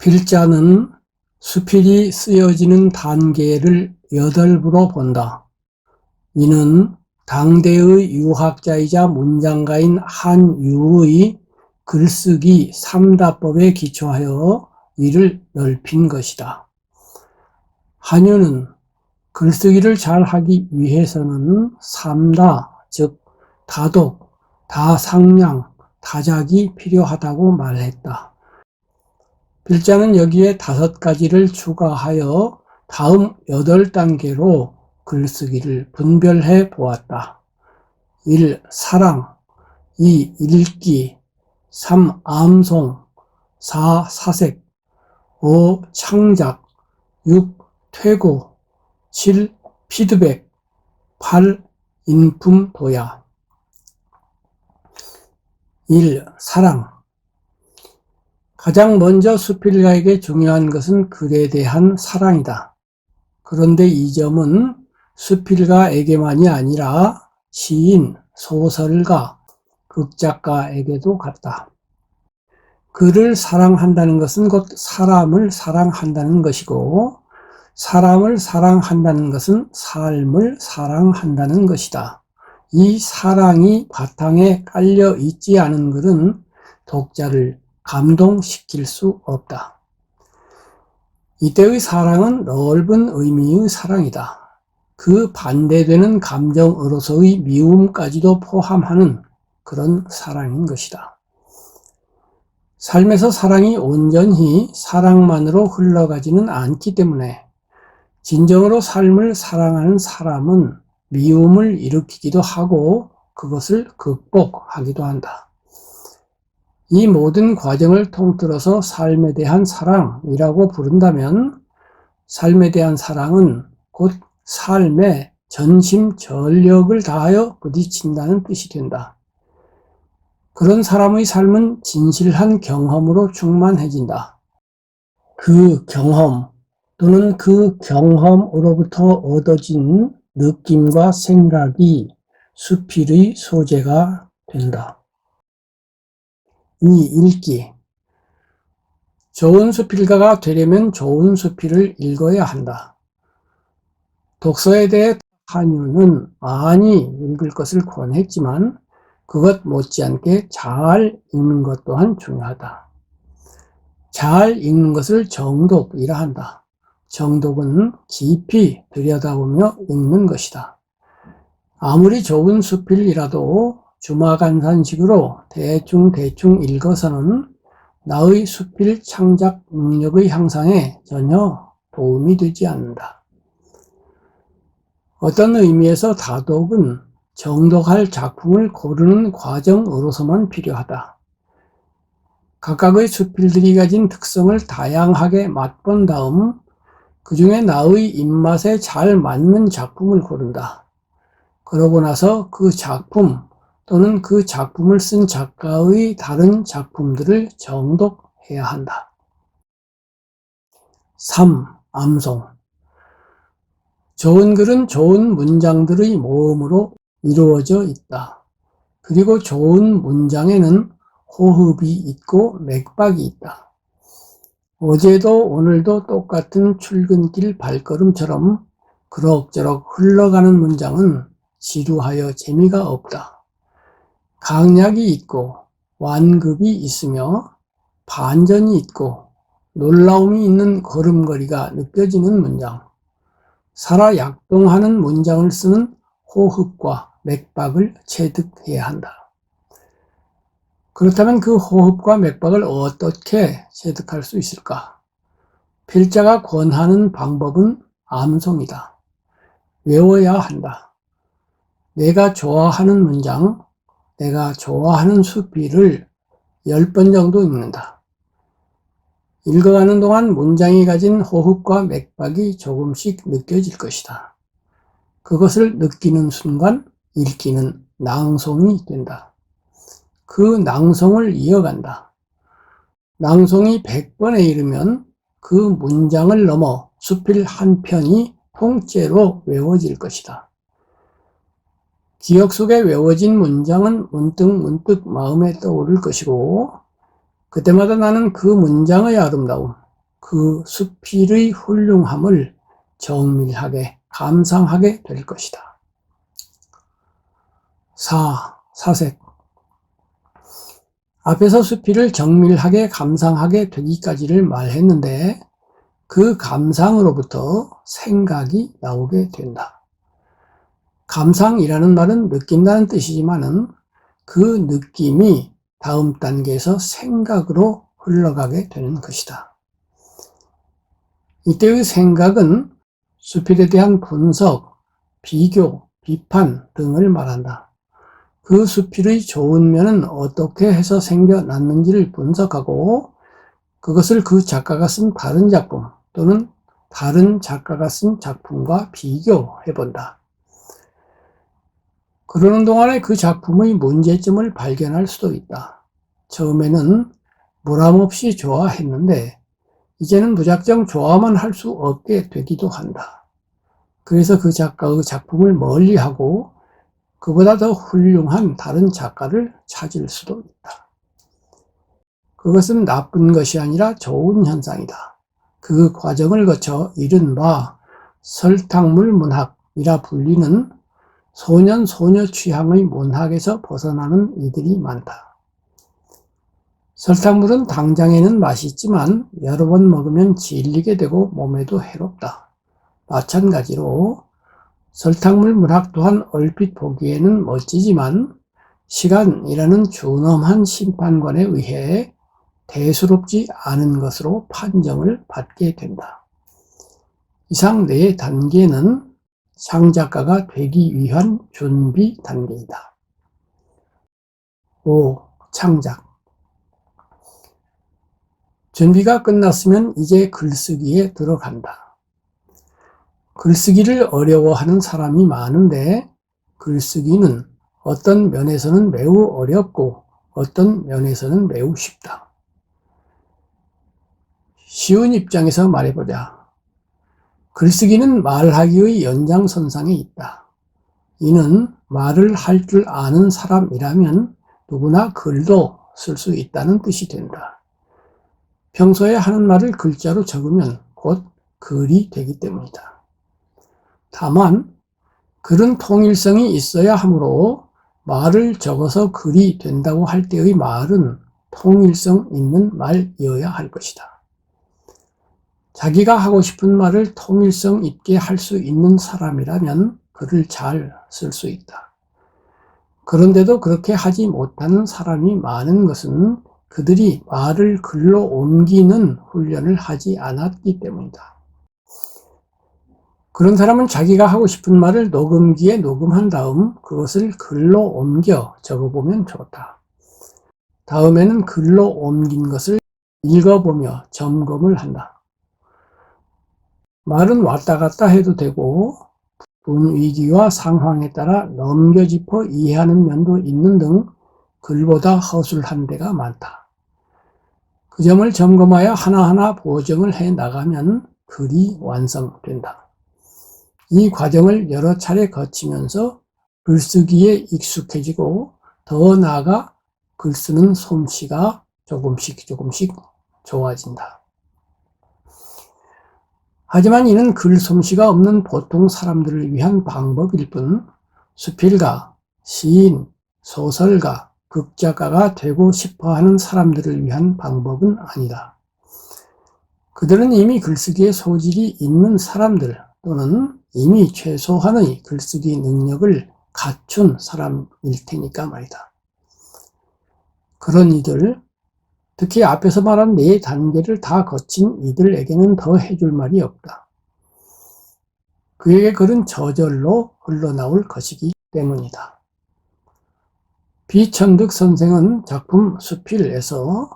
필자는 수필이 쓰여지는 단계를 여덟부로 본다. 이는 당대의 유학자이자 문장가인 한유의 글쓰기 삼다법에 기초하여 이를 넓힌 것이다. 한유는 글쓰기를 잘하기 위해서는 삼다, 즉 다독, 다상량, 다작이 필요하다고 말했다. 필자는 여기에 다섯 가지를 추가하여 다음 여덟 단계로 글쓰기를 분별해 보았다. 1. 사랑 2. 읽기 3. 암송 4. 사색 5. 창작 6. 퇴고 7. 피드백 8. 인품 도야 1. 사랑 가장 먼저 수필가에게 중요한 것은 글에 대한 사랑이다. 그런데 이 점은 수필가에게만이 아니라 시인, 소설가, 극작가에게도 같다. 글을 사랑한다는 것은 곧 사람을 사랑한다는 것이고, 사람을 사랑한다는 것은 삶을 사랑한다는 것이다. 이 사랑이 바탕에 깔려 있지 않은 글은 독자를 감동시킬 수 없다. 이때의 사랑은 넓은 의미의 사랑이다. 그 반대되는 감정으로서의 미움까지도 포함하는 그런 사랑인 것이다. 삶에서 사랑이 온전히 사랑만으로 흘러가지는 않기 때문에 진정으로 삶을 사랑하는 사람은 미움을 일으키기도 하고 그것을 극복하기도 한다. 이 모든 과정을 통틀어서 삶에 대한 사랑이라고 부른다면 삶에 대한 사랑은 곧 삶에 전심 전력을 다하여 부딪힌다는 뜻이 된다. 그런 사람의 삶은 진실한 경험으로 충만해진다. 그 경험 또는 그 경험으로부터 얻어진 느낌과 생각이 수필의 소재가 된다. 이 읽기. 좋은 수필가가 되려면 좋은 수필을 읽어야 한다. 독서에 대해 한유는 많이 읽을 것을 권했지만 그것 못지않게 잘 읽는 것 또한 중요하다. 잘 읽는 것을 정독이라 한다. 정독은 깊이 들여다보며 읽는 것이다. 아무리 좋은 수필이라도 주마간산식으로 대충 대충 읽어서는 나의 수필 창작 능력의 향상에 전혀 도움이 되지 않는다. 어떤 의미에서 다독은 정독할 작품을 고르는 과정으로서만 필요하다. 각각의 수필들이 가진 특성을 다양하게 맛본 다음 그 중에 나의 입맛에 잘 맞는 작품을 고른다. 그러고 나서 그 작품 또는 그 작품을 쓴 작가의 다른 작품들을 정독해야 한다. 3. 암송 좋은 글은 좋은 문장들의 모음으로 이루어져 있다. 그리고 좋은 문장에는 호흡이 있고 맥박이 있다. 어제도 오늘도 똑같은 출근길 발걸음처럼 그럭저럭 흘러가는 문장은 지루하여 재미가 없다. 강약이 있고 완급이 있으며 반전이 있고 놀라움이 있는 걸음걸이가 느껴지는 문장. 살아 약동하는 문장을 쓰는 호흡과 맥박을 체득해야 한다. 그렇다면 그 호흡과 맥박을 어떻게 체득할 수 있을까? 필자가 권하는 방법은 암송이다. 외워야 한다. 내가 좋아하는 문장, 내가 좋아하는 수필을 10번 정도 읽는다. 읽어가는 동안 문장이 가진 호흡과 맥박이 조금씩 느껴질 것이다. 그것을 느끼는 순간 읽기는 낭송이 된다. 그 낭송을 이어간다. 낭송이 100번에 이르면 그 문장을 넘어 수필 한 편이 통째로 외워질 것이다. 기억 속에 외워진 문장은 문득 문득 마음에 떠오를 것이고 그때마다 나는 그 문장의 아름다움, 그 수필의 훌륭함을 정밀하게 감상하게 될 것이다. 4. 사색 앞에서 수필을 정밀하게 감상하게 되기까지를 말했는데 그 감상으로부터 생각이 나오게 된다. 감상이라는 말은 느낀다는 뜻이지만은 그 느낌이 다음 단계에서 생각으로 흘러가게 되는 것이다. 이때의 생각은 수필에 대한 분석, 비교, 비판 등을 말한다. 그 수필의 좋은 면은 어떻게 해서 생겨났는지를 분석하고 그것을 그 작가가 쓴 다른 작품 또는 다른 작가가 쓴 작품과 비교해 본다. 그러는 동안에 그 작품의 문제점을 발견할 수도 있다. 처음에는 무람없이 좋아했는데 이제는 무작정 좋아만 할 수 없게 되기도 한다. 그래서 그 작가의 작품을 멀리하고 그보다 더 훌륭한 다른 작가를 찾을 수도 있다. 그것은 나쁜 것이 아니라 좋은 현상이다. 그 과정을 거쳐 이른바 설탕물 문학이라 불리는 소년 소녀 취향의 문학에서 벗어나는 이들이 많다. 설탕물은 당장에는 맛있지만 여러 번 먹으면 질리게 되고 몸에도 해롭다. 마찬가지로 설탕물 문학 또한 얼핏 보기에는 멋지지만 시간이라는 준엄한 심판관에 의해 대수롭지 않은 것으로 판정을 받게 된다. 이상 네 단계는 상작가가 되기 위한 준비 단계이다. 5. 창작 준비가 끝났으면 이제 글쓰기에 들어간다. 글쓰기를 어려워하는 사람이 많은데 글쓰기는 어떤 면에서는 매우 어렵고 어떤 면에서는 매우 쉽다. 쉬운 입장에서 말해보자. 글쓰기는 말하기의 연장선상에 있다. 이는 말을 할 줄 아는 사람이라면 누구나 글도 쓸 수 있다는 뜻이 된다. 평소에 하는 말을 글자로 적으면 곧 글이 되기 때문이다. 다만, 글은 통일성이 있어야 하므로 말을 적어서 글이 된다고 할 때의 말은 통일성 있는 말이어야 할 것이다. 자기가 하고 싶은 말을 통일성 있게 할 수 있는 사람이라면 글을 잘 쓸 수 있다. 그런데도 그렇게 하지 못하는 사람이 많은 것은 그들이 말을 글로 옮기는 훈련을 하지 않았기 때문이다. 그런 사람은 자기가 하고 싶은 말을 녹음기에 녹음한 다음 그것을 글로 옮겨 적어보면 좋다. 다음에는 글로 옮긴 것을 읽어보며 점검을 한다. 말은 왔다 갔다 해도 되고 분위기와 상황에 따라 넘겨짚어 이해하는 면도 있는 등 글보다 허술한 데가 많다. 그 점을 점검하여 하나하나 보정을 해 나가면 글이 완성된다. 이 과정을 여러 차례 거치면서 글쓰기에 익숙해지고 더 나아가 글 쓰는 솜씨가 조금씩 조금씩 좋아진다. 하지만 이는 글솜씨가 없는 보통 사람들을 위한 방법일 뿐 수필가, 시인, 소설가, 극작가가 되고 싶어 하는 사람들을 위한 방법은 아니다. 그들은 이미 글쓰기에 소질이 있는 사람들 또는 이미 최소한의 글쓰기 능력을 갖춘 사람일 테니까 말이다. 그런 이들, 특히 앞에서 말한 네 단계를 다 거친 이들에게는 더 해줄 말이 없다. 그에게 글은 저절로 흘러나올 것이기 때문이다. 비천득 선생은 작품 수필에서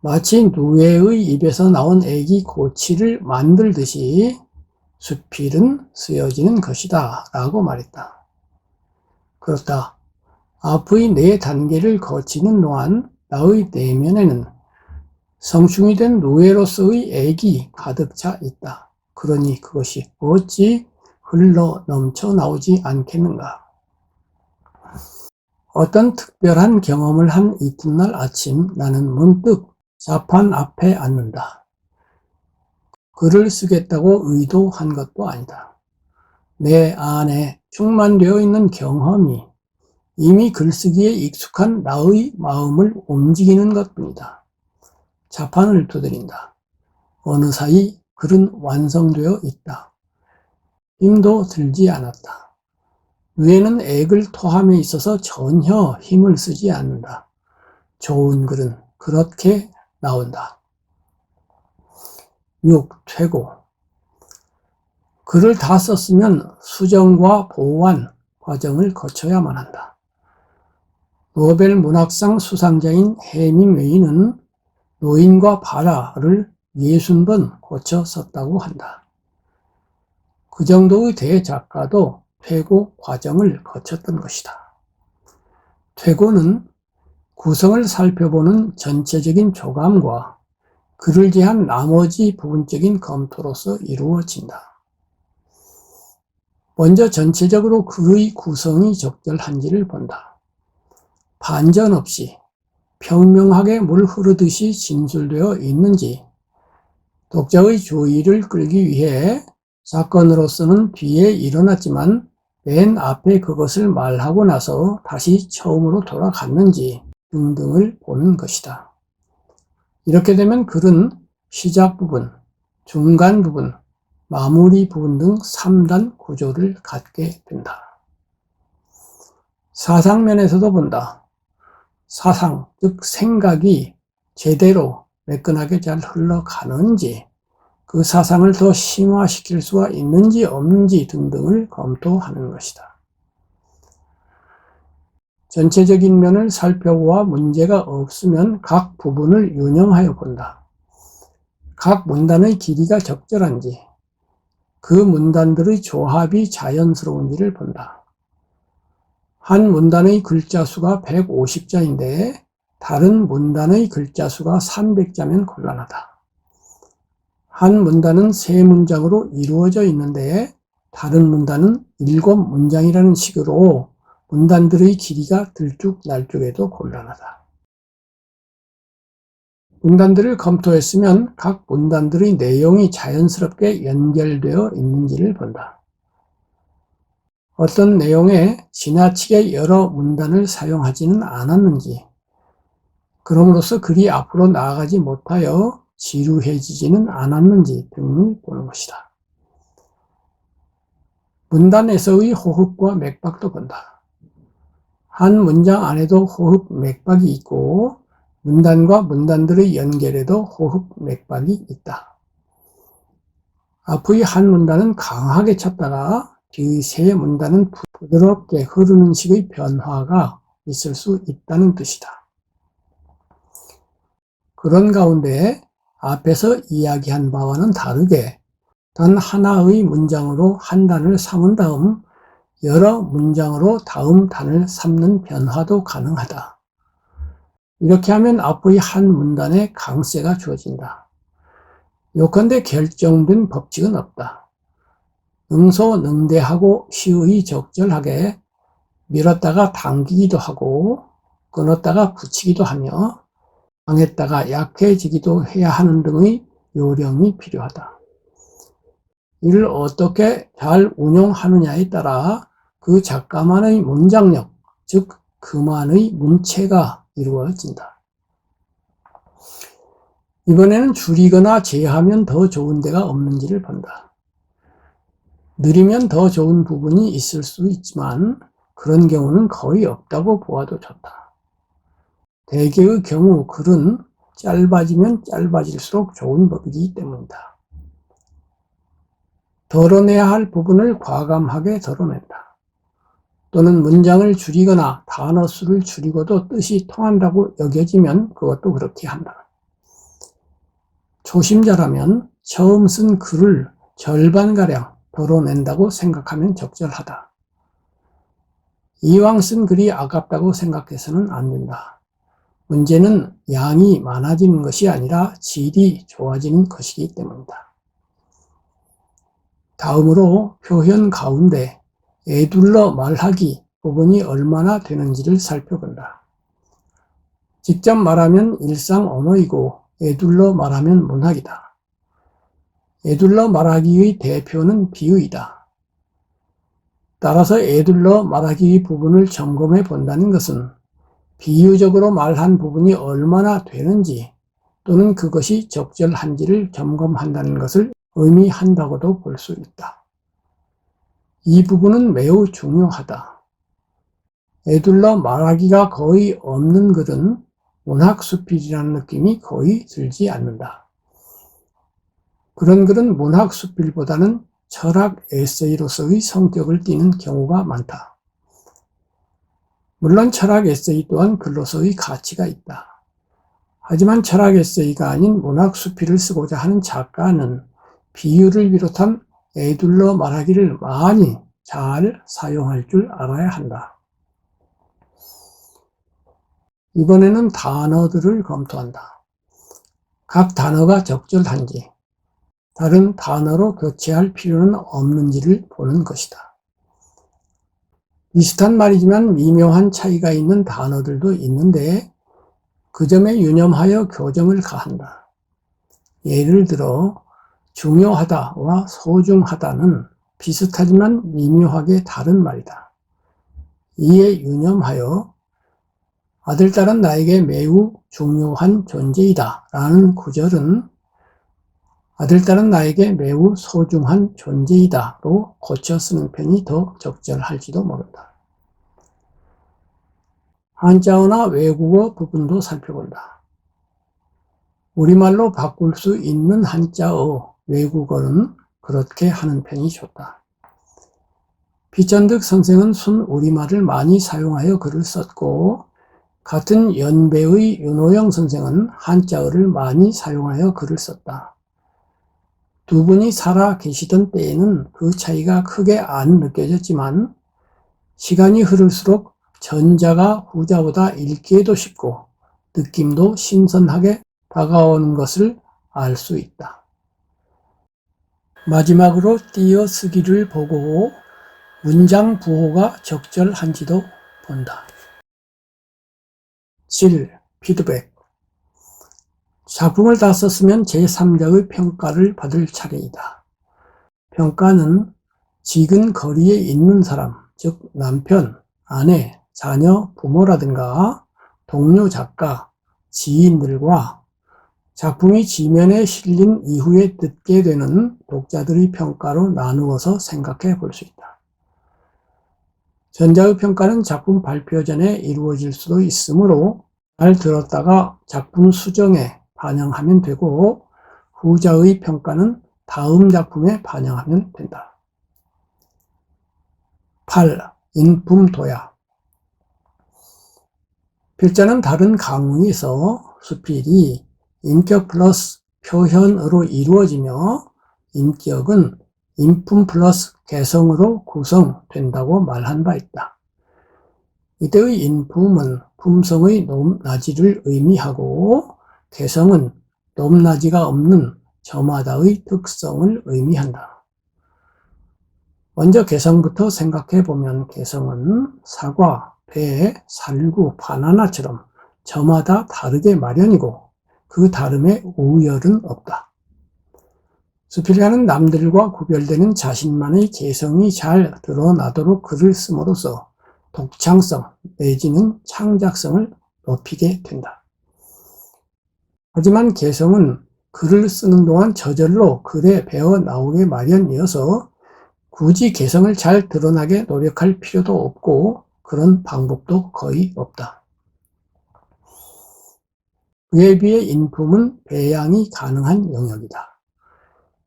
마치 누에의 입에서 나온 애기 고치를 만들듯이 수필은 쓰여지는 것이다 라고 말했다. 그렇다. 앞의 네 단계를 거치는 동안 나의 내면에는 성충이 된 노예로서의 애기 가득 차 있다. 그러니 그것이 어찌 흘러 넘쳐 나오지 않겠는가? 어떤 특별한 경험을 한 이튿날 아침 나는 문득 자판 앞에 앉는다. 글을 쓰겠다고 의도한 것도 아니다. 내 안에 충만되어 있는 경험이 이미 글쓰기에 익숙한 나의 마음을 움직이는 것 뿐이다. 자판을 두드린다. 어느 사이 글은 완성되어 있다. 힘도 들지 않았다. 뇌는 액을 토함에 있어서 전혀 힘을 쓰지 않는다. 좋은 글은 그렇게 나온다. 6. 퇴고 글을 다 썼으면 수정과 보완 과정을 거쳐야만 한다. 노벨 문학상 수상자인 해밍웨이는 노인과 바라를 60번 고쳐 썼다고 한다. 그 정도의 대작가도 퇴고 과정을 거쳤던 것이다. 퇴고는 구성을 살펴보는 전체적인 조감과 그를 제한 나머지 부분적인 검토로서 이루어진다. 먼저 전체적으로 그의 구성이 적절한지를 본다. 반전 없이 평명하게 물 흐르듯이 진술되어 있는지 독자의 주의를 끌기 위해 사건으로서는 뒤에 일어났지만 맨 앞에 그것을 말하고 나서 다시 처음으로 돌아갔는지 등등을 보는 것이다. 이렇게 되면 글은 시작 부분, 중간 부분, 마무리 부분 등 3단 구조를 갖게 된다. 사상면에서도 본다. 사상, 즉 생각이 제대로 매끈하게 잘 흘러가는지 그 사상을 더 심화시킬 수가 있는지 없는지 등등을 검토하는 것이다. 전체적인 면을 살펴보아 문제가 없으면 각 부분을 유념하여 본다. 각 문단의 길이가 적절한지, 그 문단들의 조합이 자연스러운지를 본다. 한 문단의 글자 수가 150자인데 다른 문단의 글자 수가 300자면 곤란하다. 한 문단은 세 문장으로 이루어져 있는데 다른 문단은 일곱 문장이라는 식으로 문단들의 길이가 들쭉날쭉해도 곤란하다. 문단들을 검토했으면 각 문단들의 내용이 자연스럽게 연결되어 있는지를 본다. 어떤 내용에 지나치게 여러 문단을 사용하지는 않았는지, 그럼으로써 글이 앞으로 나아가지 못하여 지루해지지는 않았는지 등을 보는 것이다. 문단에서의 호흡과 맥박도 본다. 한 문장 안에도 호흡 맥박이 있고 문단과 문단들의 연결에도 호흡 맥박이 있다. 앞의 한 문단은 강하게 쳤다가 뒤의 세 문단은 부드럽게 흐르는 식의 변화가 있을 수 있다는 뜻이다. 그런 가운데 앞에서 이야기한 바와는 다르게 단 하나의 문장으로 한 단을 삼은 다음 여러 문장으로 다음 단을 삼는 변화도 가능하다. 이렇게 하면 앞의 한 문단에 강세가 주어진다. 요컨대 결정된 법칙은 없다. 능소능대하고 시의 적절하게 밀었다가 당기기도 하고 끊었다가 붙이기도 하며 강했다가 약해지기도 해야 하는 등의 요령이 필요하다. 이를 어떻게 잘 운용하느냐에 따라 그 작가만의 문장력, 즉 그만의 문체가 이루어진다. 이번에는 줄이거나 제하면 더 좋은 데가 없는지를 본다. 느리면 더 좋은 부분이 있을 수 있지만 그런 경우는 거의 없다고 보아도 좋다. 대개의 경우 글은 짧아지면 짧아질수록 좋은 법이기 때문이다. 덜어내야 할 부분을 과감하게 덜어낸다. 또는 문장을 줄이거나 단어 수를 줄이고도 뜻이 통한다고 여겨지면 그것도 그렇게 한다. 초심자라면 처음 쓴 글을 절반가량 덜어낸다고 생각하면 적절하다. 이왕 쓴 글이 아깝다고 생각해서는 안 된다. 문제는 양이 많아지는 것이 아니라 질이 좋아지는 것이기 때문이다. 다음으로 표현 가운데 애둘러 말하기 부분이 얼마나 되는지를 살펴본다. 직접 말하면 일상 언어이고 애둘러 말하면 문학이다. 에둘러 말하기의 대표는 비유이다. 따라서 에둘러 말하기의 부분을 점검해 본다는 것은 비유적으로 말한 부분이 얼마나 되는지 또는 그것이 적절한지를 점검한다는 것을 의미한다고도 볼 수 있다. 이 부분은 매우 중요하다. 에둘러 말하기가 거의 없는 글은 문학 수필이라는 느낌이 거의 들지 않는다. 그런 글은 문학 수필보다는 철학 에세이로서의 성격을 띠는 경우가 많다. 물론 철학 에세이 또한 글로서의 가치가 있다. 하지만 철학 에세이가 아닌 문학 수필을 쓰고자 하는 작가는 비유를 비롯한 애둘러 말하기를 많이 잘 사용할 줄 알아야 한다. 이번에는 단어들을 검토한다. 각 단어가 적절한지, 다른 단어로 교체할 필요는 없는지를 보는 것이다. 비슷한 말이지만 미묘한 차이가 있는 단어들도 있는데 그 점에 유념하여 교정을 가한다. 예를 들어 중요하다와 소중하다는 비슷하지만 미묘하게 다른 말이다. 이에 유념하여 아들, 딸은 나에게 매우 중요한 존재이다 라는 구절은 아들, 딸은 나에게 매우 소중한 존재이다로 고쳐 쓰는 편이 더 적절할지도 모른다. 한자어나 외국어 부분도 살펴본다. 우리말로 바꿀 수 있는 한자어, 외국어는 그렇게 하는 편이 좋다. 비천득 선생은 순 우리말을 많이 사용하여 글을 썼고, 같은 연배의 윤호영 선생은 한자어를 많이 사용하여 글을 썼다. 두 분이 살아 계시던 때에는 그 차이가 크게 안 느껴졌지만 시간이 흐를수록 전자가 후자보다 읽기에도 쉽고 느낌도 신선하게 다가오는 것을 알 수 있다. 마지막으로 띄어쓰기를 보고 문장 부호가 적절한지도 본다. 7. 피드백 작품을 다 썼으면 제3자의 평가를 받을 차례이다. 평가는 지근 거리에 있는 사람, 즉 남편, 아내, 자녀, 부모라든가 동료 작가, 지인들과 작품이 지면에 실린 이후에 듣게 되는 독자들의 평가로 나누어서 생각해 볼 수 있다. 전자의 평가는 작품 발표 전에 이루어질 수도 있으므로 잘 들었다가 작품 수정에 반영하면 되고 후자의 평가는 다음 작품에 반영하면 된다. 8. 인품 도야 필자는 다른 강의에서 수필이 인격 플러스 표현으로 이루어지며 인격은 인품 플러스 개성으로 구성된다고 말한 바 있다. 이때의 인품은 품성의 높낮이를 의미하고 개성은 높낮이가 없는 저마다의 특성을 의미한다. 먼저 개성부터 생각해 보면 개성은 사과, 배, 살구, 바나나처럼 저마다 다르게 마련이고 그 다름에 우열은 없다. 수필가는 남들과 구별되는 자신만의 개성이 잘 드러나도록 글을 씀으로써 독창성 내지는 창작성을 높이게 된다. 하지만 개성은 글을 쓰는 동안 저절로 글에 배어 나오게 마련이어서 굳이 개성을 잘 드러나게 노력할 필요도 없고 그런 방법도 거의 없다. 그에 비해 인품은 배양이 가능한 영역이다.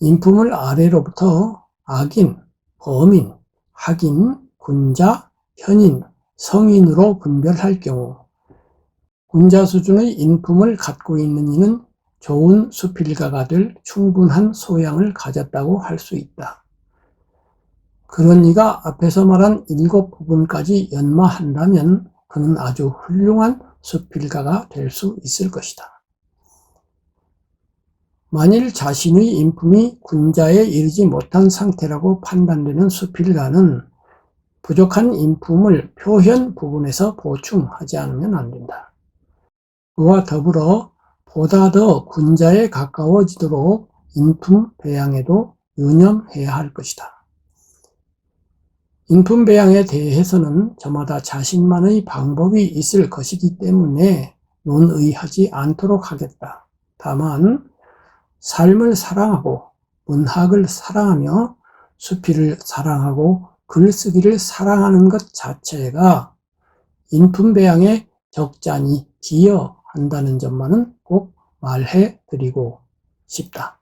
인품을 아래로부터 악인, 범인, 학인, 군자, 현인, 성인으로 분별할 경우 군자 수준의 인품을 갖고 있는 이는 좋은 수필가가 될 충분한 소양을 가졌다고 할 수 있다. 그런 이가 앞에서 말한 일곱 부분까지 연마한다면 그는 아주 훌륭한 수필가가 될 수 있을 것이다. 만일 자신의 인품이 군자에 이르지 못한 상태라고 판단되는 수필가는 부족한 인품을 표현 부분에서 보충하지 않으면 안 된다. 그와 더불어 보다 더 군자에 가까워지도록 인품 배양에도 유념해야 할 것이다. 인품 배양에 대해서는 저마다 자신만의 방법이 있을 것이기 때문에 논의하지 않도록 하겠다. 다만 삶을 사랑하고 문학을 사랑하며 수필을 사랑하고 글쓰기를 사랑하는 것 자체가 인품 배양에 적잖이 기여 한다는 점만은 꼭 말해 드리고 싶다.